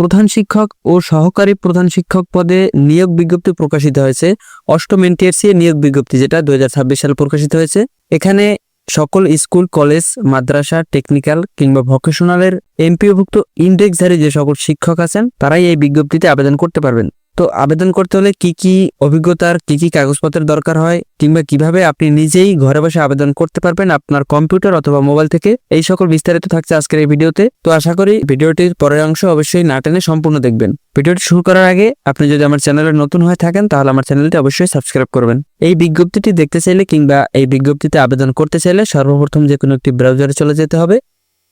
প্রধান শিক্ষক ও সহকারী প্রধান শিক্ষক পদে নিয়োগ বিজ্ঞপ্তি প্রকাশিত হয়েছে। অষ্টম এনটিএসসি নিয়োগ বিজ্ঞপ্তি যেটা দুই হাজার ছাব্বিশ সালে প্রকাশিত হয়েছে। এখানে সকল স্কুল, কলেজ, মাদ্রাসা, টেকনিক্যাল কিংবা ভকেশনালের এমপিওভুক্ত ইন্ডেক্সধারী যে সকল শিক্ষক আছেন, তারাই এই বিজ্ঞপ্তিতে আবেদন করতে পারবেন। তো আবেদন করতে হলে কি কি অভিজ্ঞতার, কি কি কাগজপত্রের দরকার হয় কিংবা কীভাবে আপনি নিজেই ঘরে বসে আবেদন করতে পারবেন আপনার কম্পিউটার অথবা মোবাইল থেকে? এই সকল বিস্তারিত থাকছে আজকের এই ভিডিওতে। তো আশা করি ভিডিওটির পরের অংশ অবশ্যই না টেনে সম্পূর্ণ দেখবেন। ভিডিওটি শুরু করার আগে আপনি যদি আমার চ্যানেলে নতুন হয়ে থাকেন তাহলে আমার চ্যানেলটি অবশ্যই সাবস্ক্রাইব করবেন। এই বিজ্ঞপ্তিটি দেখতে চাইলে কিংবা এই বিজ্ঞপ্তিতে আবেদন করতে চাইলে সর্বপ্রথম যে কোনো একটি ব্রাউজারে চলে যেতে হবে।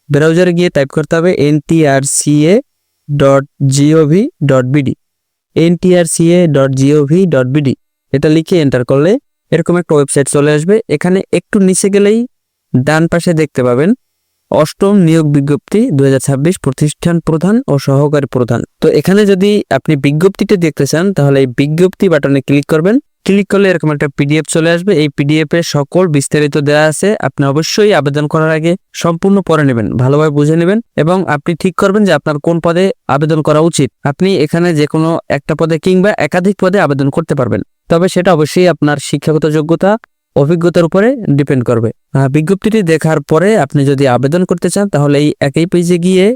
ব্রাউজারে গিয়ে টাইপ করতে হবে NTRCA dot GOV dot BD. NTRCA dot GOV dot BD. এটা লিখে এন্টার করলে এরকম একটা ওয়েবসাইট চলে আসবে। এখানে একটু নিচে গেলেই ডান পাশে দেখতে পাবেন অষ্টম নিয়োগ বিজ্ঞপ্তি দু হাজার ছাব্বিশ প্রতিষ্ঠান প্রধান ও সহকারী প্রধান। তো এখানে যদি আপনি বিজ্ঞপ্তিটা দেখতে চান তাহলে এই বিজ্ঞপ্তি বাটনে ক্লিক করবেন। ক্লিক করলে এরকম একটা পিডিএফ চলে আসবে। এই পিডিএফ এর সকল বিস্তারিত দেওয়া আছে। আপনি অবশ্যই আবেদন করার আগে সম্পূর্ণ পড়ে নেবেন, ভালোভাবে বুঝে নেবেন এবং আপনি ঠিক করবেন যে আপনার কোন পদে আবেদন করা উচিত। আপনি এখানে যে কোনো একটা পদে কিংবা একাধিক পদে আবেদন করতে পারবেন। তবে সেটা অবশ্যই আপনার শিক্ষাগত যোগ্যতা, অভিজ্ঞতার উপরে ডিপেন্ড করবে। বিজ্ঞপ্তিটি দেখার পরে আপনি যদি আবেদন করতে চান, তাহলে এই একই পেজে গিয়ে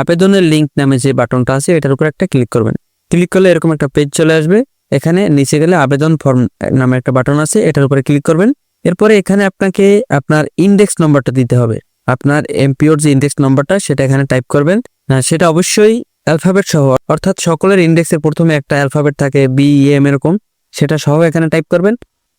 আবেদনের লিংক নামে যে বাটনটা আছে, এটার উপর একটা ক্লিক করবেন। ক্লিক করলে এরকম একটা পেজ চলে আসবে। এখানে নিচে গেলে আবেদন ফর্ম নামে একটা বাটন আছে এটার উপরে ক্লিক করবেন। এরপরে এখানে আপনাকে আপনার ইন্ডেক্স নম্বরটা দিতে হবে। আপনার এমপিওর যে ইন্ডেক্স নম্বরটা সেটা এখানে টাইপ করবেন। আহ, সেটা অবশ্যই অ্যালফাবেট সহ অর্থাৎ সকলের ইন্ডেক্সের প্রথমে একটা অ্যালফাবেট থাকে বি এম এরকম সেটা সহ এখানে টাইপ করবেন।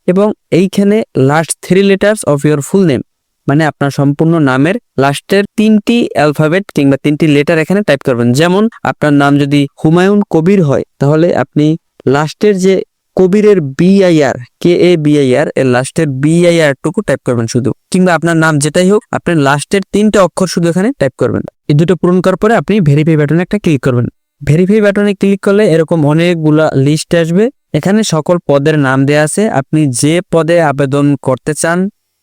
এবং এইখানে last three letters of your full name মানে আপনার সম্পূর্ণ নামের লাস্টের তিনটি অ্যালফাবেট কিংবা তিনটি লেটার এখানে টাইপ করবেন। যেমন আপনার নাম যদি হুমায়ুন কবির হয় তাহলে আপনি লাস্টের যে কবিরের বিআইআর কে এ বিআইআর এর লাস্টের বিআইআর টুকু টাইপ করবেন শুধু। কিংবা আপনার নাম যেটাই হোক, আপনি লাস্টের তিনটা অক্ষর শুধু এখানে টাইপ করবেন। এই দুটো পূরণ করার পরে আপনি ভেরিফাই বাটনে একটা ক্লিক করবেন। ভেরিফাই বাটনে ক্লিক করলে এরকম অনেকগুলা লিস্ট আসবে। এখানে সকল পদের নাম দেয়া আছে। আপনি যে পদে আবেদন করতে চান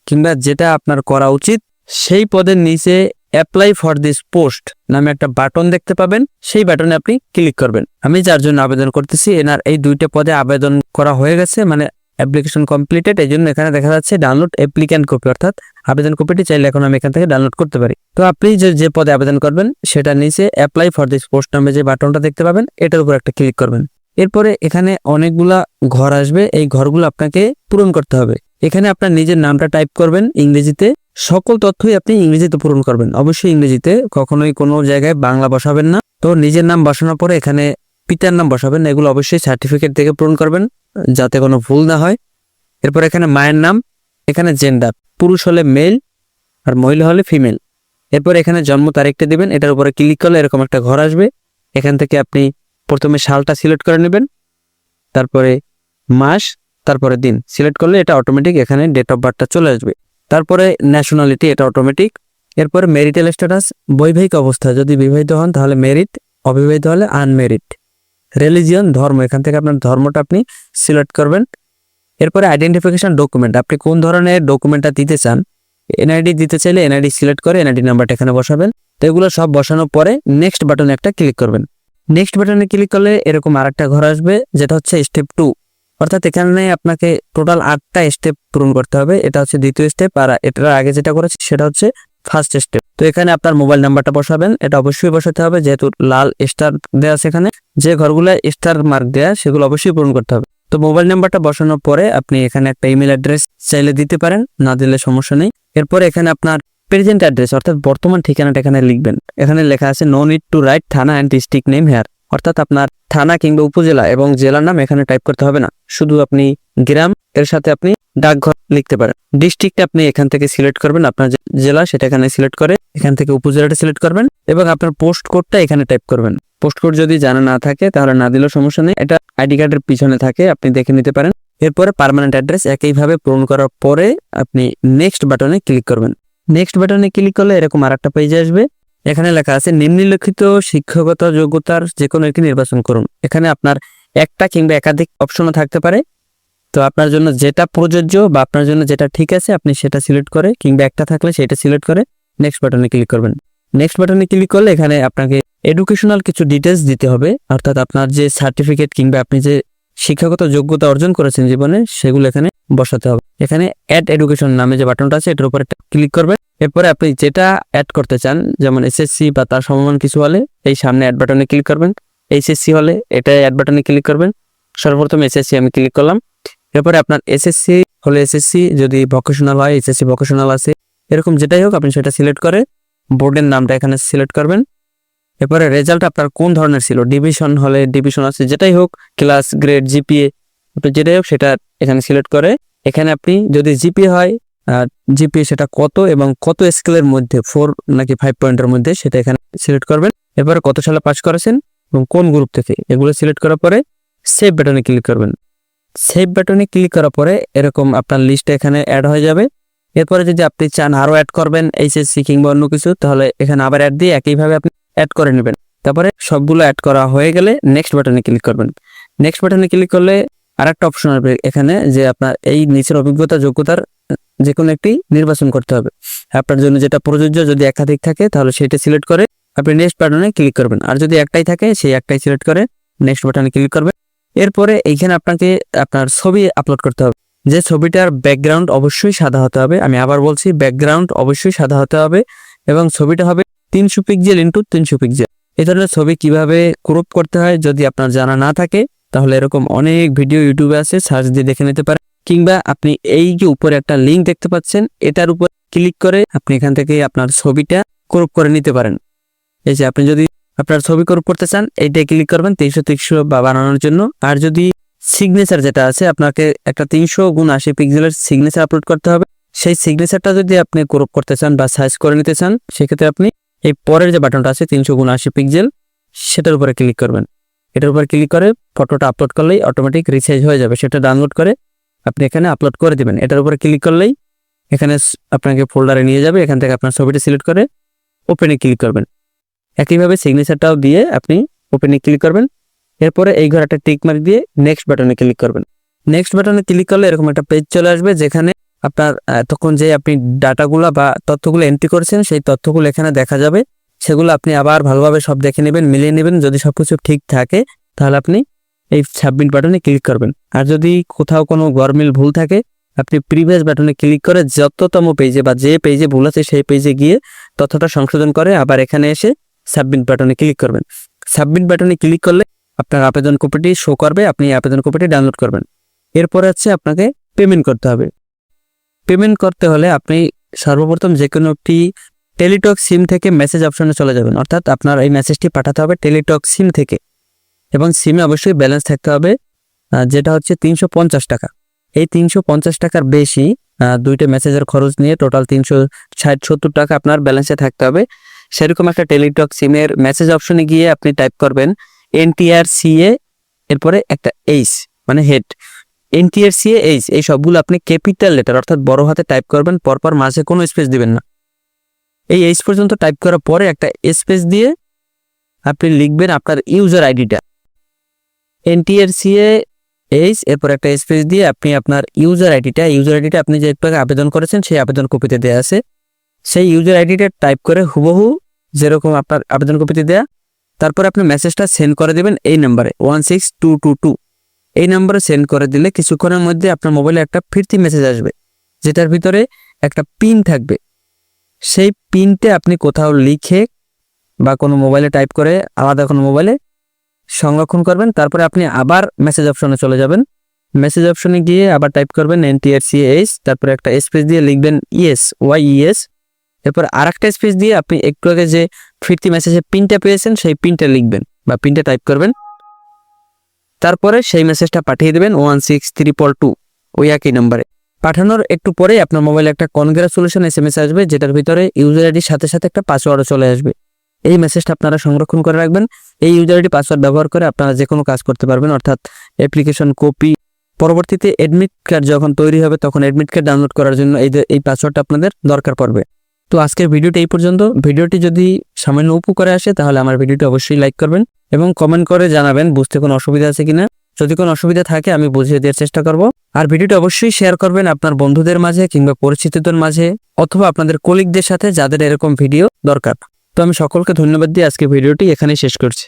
কিংবা যেটা আপনার করা উচিত, সেই পদের নিচে অ্যাপ্লাই ফর দিস পোস্ট নামে একটা বাটন দেখতে পাবেন। সেই বাটনে আপনি ক্লিক করবেন। আমি যার জন্য আবেদন করতেছি, এনার এই দুইটা পদে আবেদন করা হয়ে গেছে মানে অ্যাপ্লিকেশন কমপ্লিটেড এই জন্য এখানে দেখা যাচ্ছে ডাউনলোড অ্যাপ্লিক্যান্ট কপি অর্থাৎ আবেদন কপিটি চাইলে এখন আমি এখান থেকে ডাউনলোড করতে পারি। তো আপনি যে যে পদে আবেদন করবেন, সেটা নিচে অ্যাপ্লাই ফর দিস পোস্ট নামে যে বাটনটা দেখতে পাবেন, এটার উপর একটা ক্লিক করবেন। এরপরে এখানে অনেকগুলা ঘর আসবে, এই ঘরগুলো আপনাকে পূরণ করতে হবে। এখানে আপনার নিজের নামটা টাইপ করবেন ইংরেজিতে সকল তথ্যই আপনি ইংরেজিতে পূরণ করবেন। অবশ্যই ইংরেজিতে, কখনোই কোনো জায়গায় বাংলা বসাবেন না। তো নিজের নাম বসানোর পরে এখানে পিতার নাম বসাবেন, এগুলো অবশ্যই সার্টিফিকেট থেকে পূরণ করবেন, যাতে কোনো ভুল না হয়। এরপর এখানে মায়ের নাম, এখানে জেন্ডার পুরুষ হলে মেল আর মহিলা হলে ফিমেল এরপর এখানে জন্ম তারিখটা দিবেন, এটার উপরে ক্লিক করলে এরকম একটা ঘর আসবে। এখান থেকে আপনি প্রথমে সালটা সিলেক্ট করে নেবেন, তারপরে মাস, তারপরে দিন। সিলেক্ট করলে এটা অটোমেটিক এখানে ডেট অফ বার্থটা চলে আসবে। তারপরে ন্যাশনালিটি এটা অটোমেটিক এরপরে মেরিটাল স্ট্যাটাস বৈবাহিক অবস্থা, যদি বিবাহিত হন, তাহলে মেরিট অবিবাহিত হলে আনমেরিট রিলিজিয়ন ধর্ম, এখান থেকে আপনার ধর্মটা আপনি সিলেক্ট করবেন। এরপরে আইডেন্টিফিকেশন ডকুমেন্ট আপনি কোন ধরনের ডকুমেন্টটা দিতে চান এনআইডি দিতে চাইলে এনআইডি সিলেক্ট করে এনআইডি নাম্বারটা এখানে বসাবেন। তো এগুলো সব বসানোর পরে নেক্সট বাটনে একটা ক্লিক করবেন। নেক্সট বাটনে ক্লিক করলে এরকম আরেকটা ঘর আসবে, যেটা হচ্ছে স্টেপ টু অর্থাৎ এখানে আপনাকে টোটাল আটটা স্টেপ পূরণ করতে হবে। এটা হচ্ছে দ্বিতীয় স্টেপ আর এটার আগে যেটা করেছি সেটা হচ্ছে ফার্স্ট স্টেপ তো এখানে আপনার মোবাইল নাম্বারটা বসাবেন। এটা অবশ্যই বসাতে হবে, যেহেতু লাল স্টার দেওয়া আছে এখানে। যে ঘরগুলো স্টার মার্ক দেওয়া সেগুলো অবশ্যই পূরণ করতে হবে। তো মোবাইল নাম্বারটা বসানোর পরে আপনি এখানে একটা ইমেল অ্যাড্রেস চাইলে দিতে পারেন, না দিলে সমস্যা নেই। এরপর এখানে আপনার প্রেজেন্ট অ্যাড্রেস অর্থাৎ বর্তমান ঠিকানাটা এখানে লিখবেন। এখানে লেখা আছে no need to write thana and district name here অর্থাৎ আপনার থানা কিংবা উপজেলা এবং জেলার নাম এখানে টাইপ করতে হবে না। শুধু আপনি গ্রাম, এর সাথে আপনি ডাকঘর লিখতে পারেন। ডিস্ট্রিক্ট আপনি এখান থেকে সিলেক্ট করবেন, আপনার জেলা সেটা এখানে সিলেক্ট করে এখান থেকে উপজেলাটা সিলেক্ট করবেন এবং আপনার পোস্ট কোডটা এখানে টাইপ করবেন। পোস্ট কোড যদি জানা না থাকে, তাহলে না দিলেও সমস্যা নেই। এটা আইডি কার্ডের পিছনে থাকে, আপনি দেখে নিতে পারেন। এরপরে পার্মানেন্ট অ্যাড্রেস একইভাবে পূরণ করার পরে আপনি নেক্সট বাটনে ক্লিক করবেন। নেক্সট বাটনে ক্লিক করলে এরকম আর একটা পেজে আসবে। এখানে লেখা আছে, নিম্নলিখিত শিক্ষাগত যোগ্যতার যে কোনো একটি নির্বাচন করুন। এখানে আপনার একটা কিংবা একাধিক অপশনও থাকতে পারে। তো আপনার জন্য যেটা প্রযোজ্য বা আপনার জন্য যেটা ঠিক আছে, আপনি সেটা সিলেক্ট করে কিংবা একটা থাকলে সেটা সিলেক্ট করে নেক্সট বাটনে ক্লিক করবেন। নেক্সট বাটনে ক্লিক করলে এখানে আপনাকে এডুকেশনাল কিছু ডিটেলস দিতে হবে। অর্থাৎ আপনার যে সার্টিফিকেট কিংবা আপনি যে শিক্ষাগত যোগ্যতা অর্জন করেছেন জীবনে, সেগুলো এখানে বসাতে হবে। এখানে অ্যাড এডুকেশন নামে যে বাটনটা আছে, এটার উপর ক্লিক করবেন। এরপরে আপনি যেটা অ্যাড করতে চান, যেমন এসএসসি বা তার সমমান কিছু হলে এই সামনে অ্যাড বাটনে ক্লিক করবেন। এইচএসসি হলে এটা অ্যাড বাটনে ক্লিক করবেন। সর্বপ্রথম এসএসসি আমি ক্লিক করলাম। এরপরে আপনার এসএসসি হলে এসএসসি যদি ভোকেশনাল হয় এসএসসি ভোকেশনাল আছে, এরকম যেটাই হোক আপনি সেটা সিলেক্ট করে বোর্ডের নামটা এখানে সিলেক্ট করবেন। এরপরে রেজাল্ট আপনার কোন ধরনের ছিল? ডিভিশন হলে ডিভিশন আছে, যেটাই হোক ক্লাস গ্রেড জিপিএ আপনি যেটাই হোক সেটা এখানে সিলেক্ট করে। এখানে আপনি যদি জিপিএ হয় জিপিএ সেটা কত এবং কত স্কেলের মধ্যে ফোর নাকি ফাইভ পয়েন্টের মধ্যে, সেটা এখানে সিলেক্ট করবেন। এরপরে কত সালে পাস করেছেন এবং কোন গ্রুপ থেকে? এগুলো সিলেক্ট করার পরে সেভ বাটনে ক্লিক করবেন। সেভ বাটনে ক্লিক করার পরে এরকম আপনার লিস্টে এখানে অ্যাড হয়ে যাবে। এরপরে যদি আপনি চান আরও অ্যাড করবেন এইচএসসি কিংবা অন্য কিছু, তাহলে এখানে আবার অ্যাড দিয়ে একইভাবে আপনি অ্যাড করে নেবেন। তারপরে সবগুলো অ্যাড করা হয়ে গেলে নেক্সট বাটনে ক্লিক করবেন। নেক্সট বাটনে ক্লিক করলে আর একটা অপশন আসবে এখানে যে আপনার এই নিচের অভিজ্ঞতা, যোগ্যতার যে কোনো একটি নির্বাচন করতে হবে। আপনার জন্য যেটা প্রযোজ্য যদি একাধিক থাকে, তাহলে সেটা সিলেক্ট করে আপনি নেক্সট বাটনে ক্লিক করবেন। আর যদি একটাই থাকে, সেই একটাই সিলেক্ট করে নেক্সট বাটনে ক্লিক করবেন। এরপরে এইখানে আপনাকে আপনার ছবি আপলোড করতে হবে। যে ছবিটার ব্যাকগ্রাউন্ড অবশ্যই সাদা হতে হবে। আমি আবার বলছি ব্যাকগ্রাউন্ড অবশ্যই সাদা হতে হবে এবং ছবিটা হবে তিনশো পিক্সেল ইন্টু তিনশো পিক্সেল এই ধরনের ছবি কীভাবে ক্রপ করতে হয় যদি আপনার জানা না থাকে, তাহলে এরকম অনেক ভিডিও ইউটিউবে আছে সার্চ দিয়ে দেখে নিতে পারেন। কিংবা আপনি এই যে উপরে একটা লিঙ্ক দেখতে পাচ্ছেন, এটার উপর ক্লিক করে আপনি এখান থেকে আপনার ছবিটা ক্রপ করে নিতে পারেন। এই যে আপনি যদি আপনার ছবি ক্রপ করতে চান, এইটাই ক্লিক করবেন তিনশো তিনশো বা বানানোর জন্য। আর যদি সিগনেচার যেটা আছে, আপনাকে একটা তিনশো গুণ আশি পিক্সেলের সিগনেচার আপলোড করতে হবে। সেই সিগনেচারটা যদি আপনি ক্রপ করতে চান বা সাইজ করে নিতে চান, সেক্ষেত্রে আপনি এই পরের যে বাটনটা আছে, তিনশো গুণ আশি পিক্সেল সেটার উপরে ক্লিক করবেন। এটার উপর ক্লিক করে ফটোটা আপলোড করলেই অটোমেটিক রিসাইজ হয়ে যাবে। সেটা ডাউনলোড করে আপনি এখানে আপলোড করে দিবেন। এটার উপরে ক্লিক করলেই এখানে আপনাকে ফোল্ডারে নিয়ে যাবে। এখান থেকে আপনার ছবিটা সিলেক্ট করে ওপেনে ক্লিক করবেন। একইভাবে সিগনেচারটাও দিয়ে আপনি ওপেনে ক্লিক করবেন। এরপরে এই ঘরে একটা টিক মার্ক দিয়ে নেক্সট বাটনে ক্লিক করবেন। নেক্সট বাটনে ক্লিক করলে এরকম একটা পেজ চলে আসবে যেখানে আপনার তখন যে আপনি ডাটাগুলো বা তথ্যগুলো এন্ট্রি করেছেন, সেই তথ্যগুলো এখানে দেখা যাবে। সেগুলো আপনি আবার ভালোভাবে সব দেখে নেবেন, মিলিয়ে নেবেন। যদি সবকিছু ঠিক থাকে, তাহলে আপনি এই সাবমিট বাটনে ক্লিক করবেন। আর যদি কোথাও কোনো গরমিল ভুল থাকে, আপনি প্রিভিয়াস বাটনে ক্লিক করে যততম পেজে বা যে পেজে ভুল আছে সেই পেজে গিয়ে তথ্যটা সংশোধন করে আবার এখানে এসে সাবমিট বাটনে ক্লিক করবেন। সাবমিট বাটনে ক্লিক করলে আপনার আবেদন কপিটি শো করবে, আপনি আবেদন কপিটি ডাউনলোড করবেন। এরপরে হচ্ছে আপনাকে পেমেন্ট করতে হবে। পেমেন্ট করতে হলে আপনি সর্বপ্রথম যে কোনো একটি টেলিটক সিম থেকে মেসেজ অপশনে চলে যাবেন। অর্থাৎ আপনার এই মেসেজটি পাঠাতে হবে টেলিটক সিম থেকে। এবং সিমে অবশ্যই ব্যালেন্স থাকতে হবে যেটা হচ্ছে তিনশো পঞ্চাশ টাকা। এই তিনশো পঞ্চাশ টাকার বেশি দুইটা মেসেজের খরচ নিয়ে টোটাল তিনশো ষাট, সত্তর টাকা আপনার ব্যালেন্সে থাকতে হবে। সেরকম একটা টেলিটক সিমের মেসেজ অপশনে গিয়ে আপনি টাইপ করবেন এনটিআর সিএ এরপরে একটা এইচ মানে হেড এনটিআর সিএ এইচ এই সবগুলো আপনি ক্যাপিটাল লেটার অর্থাৎ বড় হাতে টাইপ করবেন, পরপর মাঝে কোনো স্পেস দিবেন না। এই এইচ পর্যন্ত টাইপ করার পরে একটা স্পেস দিয়ে আপনি লিখবেন আপনার ইউজার আইডিটা এনটিআর সিএ এইচ এরপর একটা স্পেস দিয়ে আপনি আপনার ইউজার আইডিটা ইউজার আইডিটা আপনি যে আবেদন করেছেন, সেই আবেদন কপিতে দেওয়া আছে। সেই ইউজার আইডিটা টাইপ করে হুবহু যেরকম আপনার আবেদন কপিতে দেয়া। তারপর আপনি মেসেজটা সেন্ড করে দেবেন এই নাম্বারে one six two two two এই নাম্বারে সেন্ড করে দিলে কিছুক্ষণের মধ্যে আপনার মোবাইলে একটা ফিরতি মেসেজ আসবে, যেটার ভিতরে একটা পিন থাকবে। সেই পিনতে আপনি কোথাও লিখে বা কোনো মোবাইলে টাইপ করে, আলাদা কোনো মোবাইলে সংরক্ষণ করবেন, তারপরে আপনি আবার মেসেজ অপশনে চলে যাবেন। মেসেজ অপশনে গিয়ে আবার টাইপ করবেন এনটিআরসিএস তারপরে একটা স্পেস দিয়ে লিখবেন ইএস ওয়াই ইএস এরপর আর একটা স্পেস দিয়ে আপনি একটু আগে যে ফিরতি মেসেজে পিনটা পেয়েছেন, সেই পিনটা লিখবেন বা পিনটা টাইপ করবেন। তারপরে সেই মেসেজটা পাঠিয়ে দেবেন ওয়ান সিক্স ত্রিপল টু ওই একই নম্বরে পাঠানোর একটু পরেই আপনার মোবাইলে একটা কনগ্রাচুলেশন এস এম এস আসবে, যেটার ভিতরে ইউজার আইডির সাথে সাথে একটা পাসওয়ার্ডও চলে আসবে। এই মেসেজটা আপনারা সংরক্ষণ করে রাখবেন। এই ইউজার আইডি পাসওয়ার্ড ব্যবহার করে আপনারা যে কোনো কাজ করতে পারবেন, অর্থাৎ অ্যাপ্লিকেশন কপি পরবর্তীতে অ্যাডমিট কার্ড যখন তৈরি হবে, তখন অ্যাডমিট কার্ড ডাউনলোড করার জন্য এই এই পাসওয়ার্ডটা আপনাদের দরকার পড়বে। তো আজকের ভিডিওটি এই পর্যন্ত। ভিডিওটি যদি সামান্য উপকারে আসে, তাহলে আমার ভিডিওটি অবশ্যই লাইক করবেন এবং কমেন্ট করে জানাবেন, বুঝতে কোনো অসুবিধা আছে কিনা। যদি কোনো অসুবিধা থাকে, আমি বুঝিয়ে দেওয়ার চেষ্টা করব। আর ভিডিওটি অবশ্যই শেয়ার করবেন আপনার বন্ধুদের মাঝে কিংবা পরিচিতদের মাঝে, অথবা আপনাদের কলিগদের সাথে যাদের এরকম ভিডিও দরকার। তো আমি সকলকে ধন্যবাদ দিয়ে আজকে ভিডিওটি এখানেই শেষ করছি।